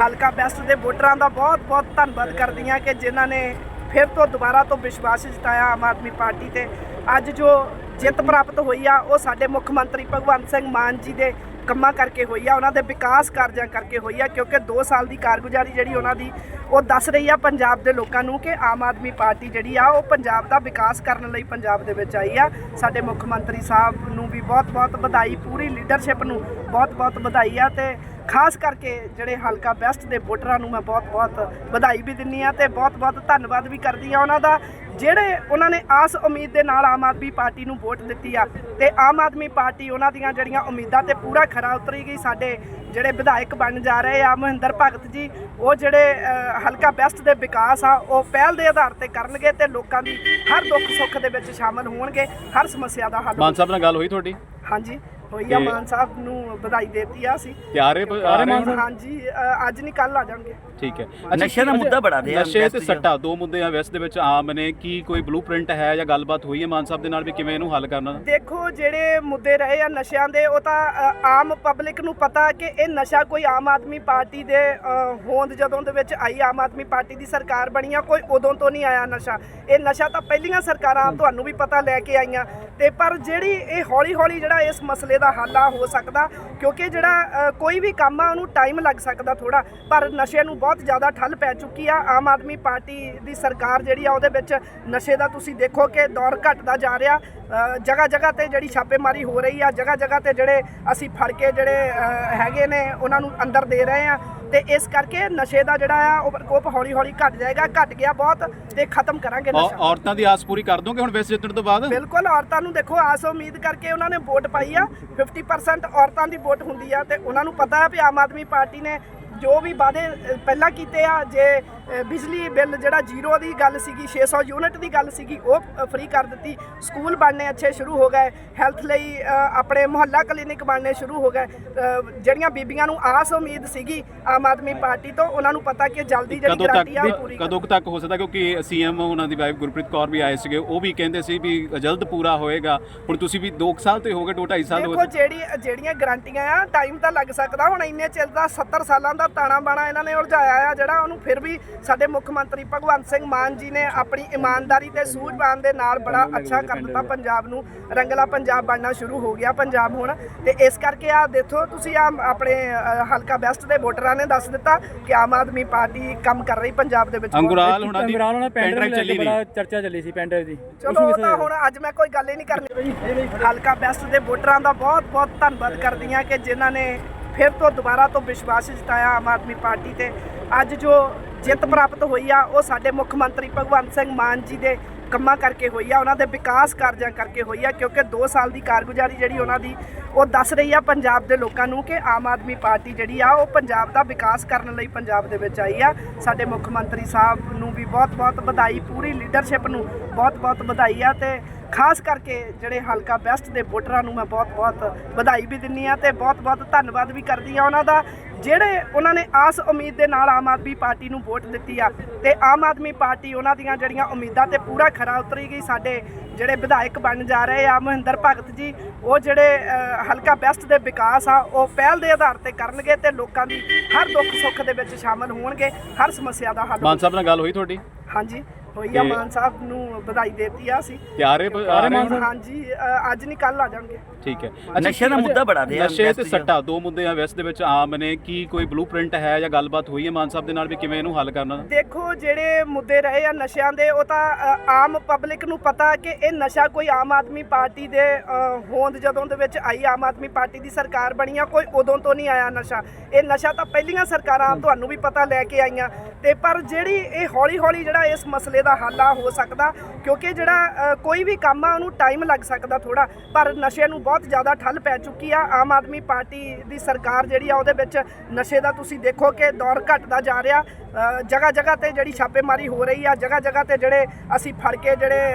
ਹਲਕਾ ਬੈਸਟ ਦੇ ਵੋਟਰਾਂ ਦਾ ਬਹੁਤ ਬਹੁਤ ਧੰਨਵਾਦ ਕਰਦੀ ਹਾਂ ਕਿ ਜਿਨ੍ਹਾਂ ਨੇ ਫਿਰ ਤੋਂ ਦੁਬਾਰਾ ਤੋਂ ਵਿਸ਼ਵਾਸ ਜਤਾਇਆ ਆਮ ਆਦਮੀ ਪਾਰਟੀ ਤੇ। ਅੱਜ ਜੋ ਜਿੱਤ ਪ੍ਰਾਪਤ ਹੋਈ ਆ, ਉਹ ਸਾਡੇ ਮੁੱਖ ਮੰਤਰੀ ਭਗਵੰਤ ਸਿੰਘ ਮਾਨ ਜੀ ਦੇ ਕੰਮਾਂ ਕਰਕੇ ਹੋਈ ਆ, ਉਹਨਾਂ ਦੇ ਵਿਕਾਸ ਕਾਰਜਾਂ ਕਰਕੇ ਹੋਈ ਆ, ਕਿਉਂਕਿ 2 ਸਾਲ ਦੀ ਕਾਰਗੁਜ਼ਾਰੀ ਜਿਹੜੀ ਉਹਨਾਂ ਦੀ, ਉਹ ਦੱਸ ਰਹੀ ਆ ਪੰਜਾਬ ਦੇ ਲੋਕਾਂ ਨੂੰ ਕਿ ਆਮ ਆਦਮੀ ਪਾਰਟੀ ਜਿਹੜੀ ਆ, ਉਹ ਪੰਜਾਬ ਦਾ ਵਿਕਾਸ ਕਰਨ ਲਈ ਪੰਜਾਬ ਦੇ ਵਿੱਚ ਆਈ ਆ। ਸਾਡੇ ਮੁੱਖ ਮੰਤਰੀ ਸਾਹਿਬ ਨੂੰ ਵੀ ਬਹੁਤ-ਬਹੁਤ ਵਧਾਈ, ਪੂਰੀ ਲੀਡਰਸ਼ਿਪ ਨੂੰ ਬਹੁਤ-ਬਹੁਤ ਵਧਾਈ ਆ ਤੇ ਖਾਸ ਕਰਕੇ ਜਿਹੜੇ ਹਲਕਾ ਬੈਸਟ ਦੇ ਵੋਟਰਾਂ ਨੂੰ ਮੈਂ ਬਹੁਤ-ਬਹੁਤ ਵਧਾਈ ਵੀ ਦਿੰਨੀ ਆ ਤੇ ਬਹੁਤ-ਬਹੁਤ ਧੰਨਵਾਦ ਵੀ ਕਰਦੀ ਆ ਉਹਨਾਂ ਦਾ ਜਿਹੜੇ ਉਹਨਾਂ ਨੇ ਆਸ ਉਮੀਦ ਦੇ ਨਾਲ ਆਮ ਆਦਮੀ ਪਾਰਟੀ ਨੂੰ ਵੋਟ ਦਿੱਤੀ ਆ ਤੇ ਆਮ ਆਦਮੀ ਪਾਰਟੀ ਉਹਨਾਂ ਦੀਆਂ ਜਿਹੜੀਆਂ ਉਮੀਦਾਂ ਤੇ ਪੂਰਾ ਖਰਾ ਉਤਰੀ ਗਈ ਸਾਡੇ ਜਿਹੜੇ ਵਿਧਾਇਕ ਬਣ ਜਾ ਰਹੇ ਆ ਮਹਿੰਦਰ ਭਗਤ ਜੀ ਉਹ ਜਿਹੜੇ ਹਲਕਾ ਬੈਸਟ ਦੇ ਵਿਕਾਸ ਆ ਉਹ ਪਹਿਲ ਦੇ ਆਧਾਰ ਤੇ ਕਰਨਗੇ ਤੇ ਲੋਕਾਂ ਦੀ ਹਰ ਦੁੱਖ ਸੁੱਖ ਦੇ ਵਿੱਚ ਸ਼ਾਮਲ ਹੋਣਗੇ ਹਰ ਸਮੱਸਿਆ ਦਾ ਹੱਲ ਮਾਨ ਸਾਹਿਬ ਨਾਲ ਗੱਲ ਹੋਈ ਤੁਹਾਡੀ? ਹਾਂਜੀ। ਹੋਈ ਆ ਤੇ- ਮਾਨ ਸਾਹਿਬ ਨੂੰ ਵਧਾਈ ਦੇਤੀ ਆ ਅਸੀਂ। ਤਿਆਰੇ ਆ ਰਹੇ ਹੋ? ਹਾਂਜੀ ਅ, ਅੱਜ ਨਹੀਂ ਕੱਲ ਆ ਜਾਣਗੇ। ਠੀਕ ਹੈ। ਨਸ਼ੇ ਦਾ ਮੁੱਦਾ ਬੜਾ ਰਿਹਾ ਨਸ਼ੇ ਤੇ ਵੈਸਟ 'ਚ। ਸੱਟਾ ਦੋ ਮੁੱਦੇ ਆ ਵੈਸਟ ਦੇ ਵਿੱਚ ਆਮ ਨੇ ਕੀ ਕੋਈ ਬਲੂਪ੍ਰਿੰਟ ਹੈ ਜਾਂ ਗੱਲਬਾਤ ਹੋਈ ਹੈ ਮਾਨ ਸਾਹਿਬ ਦੇ ਨਾਲ ਵੀ ਕਿਵੇਂ ਇਹਨੂੰ ਹੱਲ ਕਰਨਾ? ਦੇਖੋ ਜਿਹੜੇ ਮੁੱਦੇ ਰਹੇ ਆ ਨਸ਼ਿਆਂ ਦੇ ਉਹ ਤਾਂ ਅ, ਆਮ ਪਬਲਿਕ ਨੂੰ ਪਤਾ ਕਿ ਇਹ ਨਸ਼ਾ ਕੋਈ ਆਮ ਆਦਮੀ ਪਾਰਟੀ ਦੇ ਅ, ਹੋਂਦ ਜਦੋਂ ਦੇ ਵਿੱਚ ਆਈ ਆਮ ਆਦਮੀ ਪਾਰਟੀ ਦੀ ਸਰਕਾਰ ਬਣੀ ਆ ਕੋਈ ਉਦੋਂ ਤੋਂ ਨਹੀਂ ਆਇਆ ਨਸ਼ਾ। ਇਹ ਨਸ਼ਾ ਤਾਂ ਪਹਿਲੀਆਂ ਸਰਕਾਰਾਂ ਤੁਹਾਨੂੰ ਵੀ ਪਤਾ ਲੈ ਕੇ ਆਈਆਂ। ਤੇ ਪਰ ਜਿਹੜੀ ਇਹ ਹੌਲੀ ਹੌਲੀ ਜਿਹੜਾ ਇਸ ਮਸਲੇ ਦਾ ਹੱਲ ਆ, ਹੋ ਸਕਦਾ, ਕਿਉਂਕਿ ਜਿਹੜਾ ਕੋਈ ਵੀ ਕੰਮ ਆ, ਉਹਨੂੰ ਟਾਈਮ ਲੱਗ ਸਕਦਾ ਥੋੜਾ ਪਰ ਨਸ਼ੇ ਨੂੰ ਬਹੁਤ ਜ਼ਿਆਦਾ ਠੱਲ ਪੈ ਚੁੱਕੀ ਆ। ਆਮ ਆਦਮੀ ਪਾਰਟੀ ਦੀ ਸਰਕਾਰ ਜਿਹੜੀ ਆ, ਉਹਦੇ ਵਿੱਚ ਨਸ਼ੇ ਦਾ ਤੁਸੀਂ ਦੇਖੋ ਕਿ ਦੌਰ ਘਟਦਾ ਜਾ ਰਿਹਾ। ਜਗ੍ਹਾ ਜਗ੍ਹਾ ਤੇ ਜਿਹੜੀ ਛਾਪੇਮਾਰੀ ਹੋ ਰਹੀ ਆ ਜਗ੍ਹਾ ਜਗ੍ਹਾ ਤੇ ਜਿਹੜੇ ਅਸੀਂ ਫੜ ਕੇ ਜਿਹੜੇ ਹੈਗੇ ਨੇ, ਉਹਨਾਂ ਨੂੰ ਅੰਦਰ ਦੇ ਰਹੇ ਆ। ਤੇ ਇਸ ਕਰਕੇ ਨਸ਼ੇ ਦਾ ਜਿਹੜਾ ਆ ਉਹ ਪ੍ਰਕੋਪ ਹੌਲੀ ਹੌਲੀ ਘਟ ਜਾਏਗਾ ਘਟ ਗਿਆ ਬਹੁਤ ਤੇ ਖਤਮ ਕਰਾਂਗੇ ਨਸ਼ਾ। ਔਰਤਾਂ ਦੀ ਆਸ ਪੂਰੀ ਕਰ ਦੋਗੇ ਹੁਣ ਵੈਸਟ ਜਿੱਤਣ ਤੋਂ ਬਾਅਦ? ਬਿਲਕੁਲ ਔਰਤਾਂ ਨੂੰ ਦੇਖੋ ਆਸ ਉਮੀਦ ਕਰਕੇ ਉਹਨਾਂ ਨੇ ਵੋਟ ਪਾਈ ਆ। 50% ਔਰਤਾਂ ਦੀ ਵੋਟ ਹੁੰਦੀ ਆ ਤੇ ਉਹਨਾਂ ਨੂੰ ਪਤਾ ਹੈ ਵੀ ਆਮ ਆਦਮੀ ਪਾਰਟੀ ਨੇ ਜੋ ਵੀ ਵਾਅਦੇ ਪਹਿਲਾਂ ਕੀਤੇ ਆ ਜੇ ਬਿਜਲੀ ਬਿੱਲ ਜਿਹੜਾ ਜ਼ੀਰੋ ਦੀ ਗੱਲ ਸੀਗੀ 600 ਯੂਨਿਟ ਦੀ ਗੱਲ ਸੀਗੀ ਉਹ ਫ੍ਰੀ ਕਰ ਦਿੱਤੀ। ਸਕੂਲ ਬਣਨੇ ਅੱਛੇ ਸ਼ੁਰੂ ਹੋ ਗਏ। ਹੈਲਥ ਲਈ ਆਪਣੇ ਮੁਹੱਲਾ ਕਲੀਨਿਕ ਬਣਨੇ ਸ਼ੁਰੂ ਹੋ ਗਏ। ਜਿਹੜੀਆਂ ਬੀਬੀਆਂ ਨੂੰ ਆਸ ਉਮੀਦ ਸੀਗੀ ਆਮ ਆਦਮੀ ਪਾਰਟੀ ਤੋਂ ਉਹਨਾਂ ਨੂੰ ਪਤਾ ਕਿ ਜਲਦੀ ਜਿਹੜੀ ਗਰੰਟੀ ਆ ਪੂਰੀ ਕਦੋਂ ਤੱਕ ਹੋ ਸਕਦਾ ਕਿਉਂਕਿ ਸੀਐਮ ਉਹਨਾਂ ਦੀ ਵਾਈਫ ਗੁਰਪ੍ਰੀਤ ਕੌਰ ਵੀ ਆਏ ਸੀਗੇ ਉਹ ਵੀ ਕਹਿੰਦੇ ਸੀ ਵੀ ਜਲਦ ਪੂਰਾ ਹੋਏਗਾ। ਹੁਣ ਤੁਸੀਂ ਵੀ 2 ਸਾਲ ਤੇ ਹੋ ਗਏ 2 2.5 ਸਾਲ ਹੋ ਦੇਖੋ ਗਏ। ਜਿਹੜੀ ਜਿਹੜੀਆਂ ਗਰੰਟੀਆਂ ਆ ਟਾਈਮ ਤਾਂ ਲੱਗ ਸਕਦਾ। ਹੁਣ ਇੰਨੇ ਚਿਰ ਦਾ 70 ਸਾਲਾਂ ਦਾ ਤਾਣਾ ਬਾਣਾ ਇਹਨਾਂ ਨੇ ਉਲਝਾਇਆ ਆ ਜਿਹੜਾ ਉਹਨੂੰ ਫਿਰ ਵੀ ਸਾਡੇ ਮੁੱਖ ਮੰਤਰੀ ਭਗਵੰਤ ਸਿੰਘ ਮਾਨ ਜੀ ਨੇ ਆਪਣੀ ਇਮਾਨਦਾਰੀ ਤੇ ਸੂਝਵਾਨ ਦੇ ਨਾਲ ਬੜਾ ਅੱਛਾ ਕਰ ਦਿੱਤਾ। ਪੰਜਾਬ ਨੂੰ ਰੰਗਲਾ ਪੰਜਾਬ ਬਣਨਾ ਸ਼ੁਰੂ ਹੋ ਗਿਆ ਪੰਜਾਬ ਹੁਣ। ਤੇ ਇਸ ਕਰਕੇ ਆ ਦੇਖੋ ਤੁਸੀਂ ਆ ਆਪਣੇ ਹਲਕਾ ਬੈਸਟ ਦੇ ਵੋਟਰਾਂ ਨੇ ਦੱਸ ਦਿੱਤਾ ਕਿ ਆਮ ਆਦਮੀ ਪਾਰਟੀ ਕੰਮ ਕਰ ਰਹੀ ਪੰਜਾਬ ਦੇ ਵਿੱਚ। ਬਹੁਤ। ਅੰਗੁਰਾਲ ਹੁਣਾਂ ਦੀ ਪੈਂਡਰ ਪੈਂਡਰ ਚੱਲੀ ਬੜਾ ਚਰਚਾ ਚੱਲੀ ਸੀ ਪੈਂਡਰ ਦੀ। ਚਲੋ ਉਹ ਤਾਂ ਹੁਣ ਅੱਜ ਮੈਂ ਕੋਈ ਗੱਲ ਹੀ ਨਹੀਂ ਕਰਨੀ। ਹਲਕਾ ਬੈਸਟ ਦੇ ਵੋਟਰਾਂ ਦਾ ਬਹੁਤ ਬਹੁਤ ਧੰਨਵਾਦ ਕਰਦੀ ਹਾਂ ਕਿ ਜਿਨ੍ਹਾਂ ਨੇ ਫਿਰ ਤੋਂ ਦੁਬਾਰਾ ਤੋਂ ਵਿਸ਼ਵਾਸ ਜਤਾਇਆ ਆਮ ਆਦਮੀ ਪਾਰਟੀ ਤੇ। ਅੱਜ ਜੋ ਜਿੱਤ ਪ੍ਰਾਪਤ ਹੋਈ ਆ, ਉਹ ਸਾਡੇ ਮੁੱਖ ਮੰਤਰੀ ਭਗਵੰਤ ਸਿੰਘ ਮਾਨ ਜੀ ਦੇ ਕੰਮਾਂ ਕਰਕੇ ਹੋਈ ਆ, ਉਹਨਾਂ ਦੇ ਵਿਕਾਸ ਕਾਰਜਾਂ ਕਰਕੇ ਹੋਈ ਆ, ਕਿਉਂਕਿ 2 ਸਾਲ ਦੀ ਕਾਰਗੁਜ਼ਾਰੀ ਜਿਹੜੀ ਉਹਨਾਂ ਦੀ, ਉਹ ਦੱਸ ਰਹੀ ਆ ਪੰਜਾਬ ਦੇ ਲੋਕਾਂ ਨੂੰ ਕਿ ਆਮ ਆਦਮੀ ਪਾਰਟੀ ਜਿਹੜੀ ਆ, ਉਹ ਪੰਜਾਬ ਦਾ ਵਿਕਾਸ ਕਰਨ ਲਈ ਪੰਜਾਬ ਦੇ ਵਿੱਚ ਆਈ ਆ। ਸਾਡੇ ਮੁੱਖ ਮੰਤਰੀ ਸਾਹਿਬ ਨੂੰ ਵੀ ਬਹੁਤ-ਬਹੁਤ ਵਧਾਈ, ਪੂਰੀ ਲੀਡਰਸ਼ਿਪ ਨੂੰ ਬਹੁਤ-ਬਹੁਤ ਵਧਾਈ ਆ ਤੇ ਖਾਸ ਕਰਕੇ ਜਿਹੜੇ ਹਲਕਾ ਬੈਸਟ ਦੇ ਵੋਟਰਾਂ ਨੂੰ ਮੈਂ ਬਹੁਤ-ਬਹੁਤ ਵਧਾਈ ਵੀ ਦਿੰਨੀ ਆ ਤੇ ਬਹੁਤ-ਬਹੁਤ ਧੰਨਵਾਦ ਵੀ ਕਰਦੀ ਆ ਉਹਨਾਂ ਦਾ ਜਿਹੜੇ ਉਹਨਾਂ ਨੇ ਆਸ ਉਮੀਦ ਦੇ ਨਾਲ ਆਮ ਆਦਮੀ ਪਾਰਟੀ ਨੂੰ ਵੋਟ ਦਿੱਤੀ ਆ ਤੇ ਆਮ ਆਦਮੀ ਪਾਰਟੀ ਉਹਨਾਂ ਦੀਆਂ ਜਿਹੜੀਆਂ ਉਮੀਦਾਂ ਤੇ ਪੂਰਾ ਖਰਾ ਉਤਰੀ ਗਈ ਸਾਡੇ ਜਿਹੜੇ ਵਿਧਾਇਕ ਬਣ ਜਾ ਰਹੇ ਆ ਮਹਿੰਦਰ ਭਗਤ ਜੀ ਉਹ ਜਿਹੜੇ ਹਲਕਾ ਬੈਸਟ ਦੇ ਵਿਕਾਸ ਆ ਉਹ ਪਹਿਲ ਦੇ ਆਧਾਰ ਤੇ ਕਰਨਗੇ ਤੇ ਲੋਕਾਂ ਦੀ ਹਰ ਦੁੱਖ ਸੁੱਖ ਦੇ ਵਿੱਚ ਸ਼ਾਮਲ ਹੋਣਗੇ। ਹਰ ਸਮੱਸਿਆ ਦਾ ਹੱਲ ਮਾਨ ਸਾਹਿਬ ਨਾਲ ਗੱਲ ਹੋਈ ਤੁਹਾਡੀ? ਹਾਂਜੀ। ਹੋਈ ਆ ਤੇ- ਮਾਨ ਸਾਹਿਬ ਨੂੰ ਵਧਾਈ ਦੇਤੀ ਆ ਅਸੀਂ। ਤਿਆਰੇ ਆ ਰਹੇ ਹੋ? ਹਾਂਜੀ ਅ, ਅੱਜ ਨਹੀਂ ਕੱਲ ਆ ਜਾਣਗੇ। ਠੀਕ ਹੈ। ਨਸ਼ੇ ਦਾ ਮੁੱਦਾ ਬੜਾ ਰਿਹਾ ਨਸ਼ੇ ਵੈਸਟ ਤੇ 'ਚ। ਸੱਟਾ ਦੋ ਮੁੱਦੇ ਆ ਵੈਸਟ ਦੇ ਵਿੱਚ ਆਮ ਨੇ ਕੀ ਕੋਈ ਬਲੂਪ੍ਰਿੰਟ ਹੈ ਜਾਂ ਗੱਲਬਾਤ ਹੋਈ ਹੈ ਮਾਨ ਸਾਹਿਬ ਦੇ ਨਾਲ ਵੀ ਕਿਵੇਂ ਇਹਨੂੰ ਹੱਲ ਕਰਨਾ? ਦੇਖੋ ਜਿਹੜੇ ਮੁੱਦੇ ਰਹੇ ਆ ਨਸ਼ਿਆਂ ਦੇ ਉਹ ਤਾਂ ਅ, ਆਮ ਪਬਲਿਕ ਨੂੰ ਪਤਾ ਕਿ ਇਹ ਨਸ਼ਾ ਕੋਈ ਆਮ ਆਦਮੀ ਪਾਰਟੀ ਦੇ ਅ, ਹੋਂਦ ਜਦੋਂ ਦੇ ਵਿੱਚ ਆਈ ਆਮ ਆਦਮੀ ਪਾਰਟੀ ਦੀ ਸਰਕਾਰ ਬਣੀ ਆ ਕੋਈ ਉਦੋਂ ਤੋਂ ਨਹੀਂ ਆਇਆ ਨਸ਼ਾ। ਇਹ ਨਸ਼ਾ ਤਾਂ ਪਹਿਲੀਆਂ ਸਰਕਾਰਾਂ ਤੁਹਾਨੂੰ ਵੀ ਪਤਾ ਲੈ ਕੇ ਆਈਆਂ। ਤੇ ਪਰ ਜਿਹੜੀ ਇਹ ਹੌਲੀ ਹੌਲੀ ਜਿਹੜਾ ਇਸ ਮਸਲੇ ਦਾ ਹੱਲ ਆ, ਹੋ ਸਕਦਾ, ਕਿਉਂਕਿ ਜਿਹੜਾ ਕੋਈ ਵੀ ਕੰਮ ਆ, ਉਹਨੂੰ ਟਾਈਮ ਲੱਗ ਸਕਦਾ ਥੋੜਾ ਪਰ ਨਸ਼ੇ ਨੂੰ ਬਹੁਤ ਜ਼ਿਆਦਾ ਠੱਲ ਪੈ ਚੁੱਕੀ ਆ। ਆਮ ਆਦਮੀ ਪਾਰਟੀ ਦੀ ਸਰਕਾਰ ਜਿਹੜੀ ਆ, ਉਹਦੇ ਵਿੱਚ ਨਸ਼ੇ ਦਾ ਤੁਸੀਂ ਦੇਖੋ ਕਿ ਦੌਰ ਘਟਦਾ ਜਾ ਰਿਹਾ। ਜਗ੍ਹਾ ਜਗ੍ਹਾ ਤੇ ਜਿਹੜੀ ਛਾਪੇਮਾਰੀ ਹੋ ਰਹੀ ਆ ਜਗ੍ਹਾ ਜਗ੍ਹਾ ਤੇ ਜਿਹੜੇ ਅਸੀਂ ਫੜ ਕੇ ਜਿਹੜੇ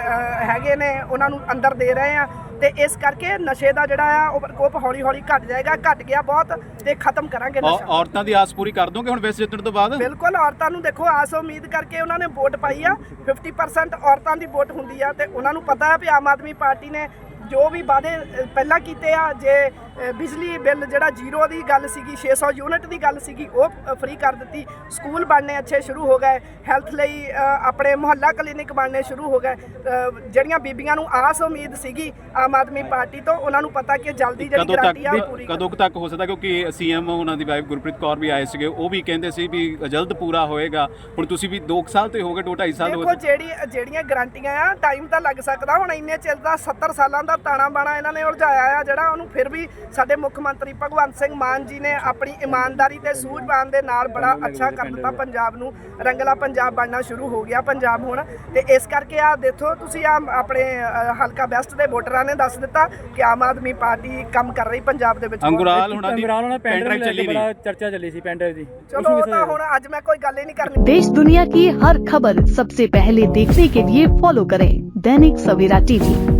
ਹੈਗੇ ਨੇ, ਉਹਨਾਂ ਨੂੰ ਅੰਦਰ ਦੇ ਰਹੇ ਆ। ਤੇ ਇਸ ਕਰਕੇ ਨਸ਼ੇ ਦਾ ਜਿਹੜਾ ਆ ਉਹ ਪ੍ਰਕੋਪ ਹੌਲੀ ਹੌਲੀ ਘਟ ਜਾਏਗਾ ਘਟ ਗਿਆ ਬਹੁਤ ਤੇ ਖਤਮ ਕਰਾਂਗੇ ਨਸ਼ਾ। ਔਰਤਾਂ ਦੀ ਆਸ ਪੂਰੀ ਕਰ ਦੋਗੇ ਹੁਣ ਵੈਸਟ ਜਿੱਤਣ ਤੋਂ ਬਾਅਦ? ਬਿਲਕੁਲ ਔਰਤਾਂ ਨੂੰ ਦੇਖੋ ਆਸ ਉਮੀਦ ਕਰਕੇ ਉਹਨਾਂ ਨੇ ਵੋਟ ਪਾਈ ਆ। 50% ਔਰਤਾਂ ਦੀ ਵੋਟ ਹੁੰਦੀ ਆ ਤੇ ਉਹਨਾਂ ਨੂੰ ਪਤਾ ਹੈ ਵੀ ਆਮ ਆਦਮੀ ਪਾਰਟੀ ਨੇ ਜੋ ਵੀ ਵਾਅਦੇ ਪਹਿਲਾਂ ਕੀਤੇ ਆ ਜੇ ਬਿਜਲੀ ਬਿੱਲ ਜਿਹੜਾ ਜ਼ੀਰੋ ਦੀ ਗੱਲ ਸੀਗੀ 600 ਯੂਨਿਟ ਦੀ ਗੱਲ ਸੀਗੀ ਉਹ ਫ੍ਰੀ ਕਰ ਦਿੱਤੀ। ਸਕੂਲ ਬਣਨੇ ਅੱਛੇ ਸ਼ੁਰੂ ਹੋ ਗਏ। ਹੈਲਥ ਲਈ ਆਪਣੇ ਮੁਹੱਲਾ ਕਲੀਨਿਕ ਬਣਨੇ ਸ਼ੁਰੂ ਹੋ ਗਏ। ਜਿਹੜੀਆਂ ਬੀਬੀਆਂ ਨੂੰ ਆਸ ਉਮੀਦ ਸੀਗੀ ਆਮ ਆਦਮੀ ਪਾਰਟੀ ਤੋਂ ਉਹਨਾਂ ਨੂੰ ਪਤਾ ਕਿ ਜਲਦੀ ਜਿਹੜੀ ਗਰੰਟੀ ਆ ਪੂਰੀ ਕਦੋਂ ਤੱਕ ਹੋ ਸਕਦਾ ਕਿਉਂਕਿ ਸੀਐਮ ਉਹਨਾਂ ਦੀ ਵਾਈਫ ਗੁਰਪ੍ਰੀਤ ਕੌਰ ਵੀ ਆਏ ਸੀਗੇ ਉਹ ਵੀ ਕਹਿੰਦੇ ਸੀ ਵੀ ਜਲਦ ਪੂਰਾ ਹੋਏਗਾ। ਹੁਣ ਤੁਸੀਂ ਵੀ 2 ਸਾਲ ਤੇ ਹੋ ਗਏ 2.5 ਸਾਲ ਹੋ ਦੇਖੋ ਜਿਹੜੀ ਜਿਹੜੀਆਂ ਗਰੰਟੀਆਂ ਆ ਟਾਈਮ ਤਾਂ ਲੱਗ ਸਕਦਾ ਹੁਣ ਇੰਨੇ ਚਿਰ ਦਾ 70 ਸਾਲਾਂ ਦਾ ਤਾਣਾ ਬਾਣਾ ਇਹਨਾਂ ਨੇ ਉਲਝਾਇਆ ਆ ਜਿਹੜਾ ਉਹਨੂੰ ਫਿਰ ਵੀ ਸਾਡੇ ਮੁੱਖ ਮੰਤਰੀ ਭਗਵੰਤ ਸਿੰਘ ਮਾਨ ਜੀ ਨੇ ਆਪਣੀ ਇਮਾਨਦਾਰੀ ਤੇ ਸੂਝਵਾਨ ਦੇ ਨਾਲ ਬੜਾ ਅੱਛਾ ਕਰ ਦਿੱਤਾ ਪੰਜਾਬ ਨੂੰ ਰੰਗਲਾ ਪੰਜਾਬ ਬਣਨਾ ਸ਼ੁਰੂ ਹੋ ਗਿਆ ਪੰਜਾਬ ਹੁਣ ਤੇ ਇਸ ਕਰਕੇ ਆ ਦੇਖੋ ਤੁਸੀਂ ਆ ਆਪਣੇ ਅ, ਹਲਕਾ ਵੈਸਟ ਦੇ ਵੋਟਰਾਂ ਨੇ ਦੱਸ ਦਿੱਤਾ ਕਿ ਆਮ ਆਦਮੀ ਪਾਰਟੀ ਕੰਮ ਕਰ ਰਹੀ ਪੰਜਾਬ ਦੇ ਵਿੱਚ ਬਹੁਤ। ਅੰਗੁਰਾਲ ਹੁਣਾਂ ਦੀ ਅੰਗਰਾਲ ਉਹਨਾਂ ਪੈਨ ਪੈਂਡਰ ਡਰਾਈਵ ਚੱਲੀ ਬੜਾ ਨਹੀਂ ਚਰਚਾ ਚੱਲੀ ਸੀ ਪੈਂਡਰ ਦੀ ਚਲੋ ਉਹ ਤਾਂ ਹੁਣ ਅੱਜ ਮੈਂ ਕੋਈ ਗੱਲ ਹੀ ਨਹੀਂ ਕਰਨੀ देश दुनिया की हर खबर सबसे पहले देखने के लिए फॉलो करें दैनिक सवेरा टीवी